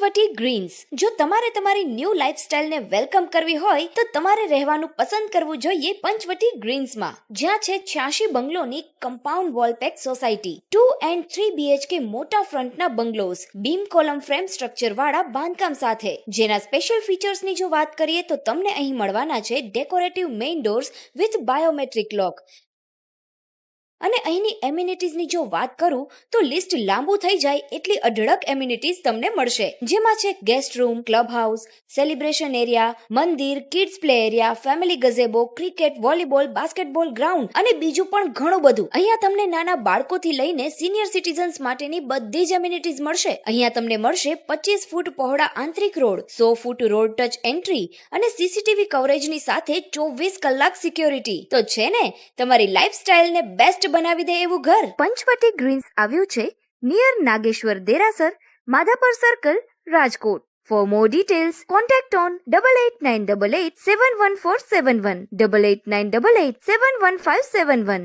Panchavati Green's જો તમારે તમારી ન્યૂ લાઇફસ્ટાઇલને વેલકમ કરવી હોય, તો તમારે રહેવાનું પસંદ કરવું જોઈએ પંચવટી ગ્રીન્સમાં જ્યાં છે છ્યાસી બંગલોની compound wall pack society two and three BHK મોટા ફ્રન્ટના bungalows beam column frame structure વાળા બાંધકામ સાથે. જેના સ્પેશિયલ ફીચર્સની જો વાત કરીએ, તો તમને અહીં મળવાના છે decorative main doors with biometric lock અને અહીંની એમ્યુનિટીઝની જો વાત કરું, તો લિસ્ટ લાંબુ થઈ જાય એટલી અઢળક એમ્યુનિટીઝ તમને મળશે. જેમાં છે guest room club house celebration area મંદિર kids play area family gazebo cricket volleyball basketball ground અને બીજું પણ ઘણું બધું. અહીંયા તમને નાના બાળકોથી લઈને સિનિયર સિટીઝન્સ માટેની બધી જ એમ્યુનિટીઝ મળશે. અહીંયા તમને મળશે પચીસ ફૂટ પહોળા આંતરિક રોડ, સો ફૂટ રોડ ટચ એન્ટ્રી અને સીસીટીવી કવરેજની સાથે ચોવીસ કલાક સિક્યોરિટી તો છે ને, તમારી લાઈફસ્ટાઈલને બેસ્ટ બનાવી દે એવું ઘર. પંચવટી ગ્રીન્સ આવ્યું છે near Nageshwar Derasar, Madhapar circle Rajkot. For more details contact on double eight nine double eight seven one four seven one double eight nine double eight seven one five seven one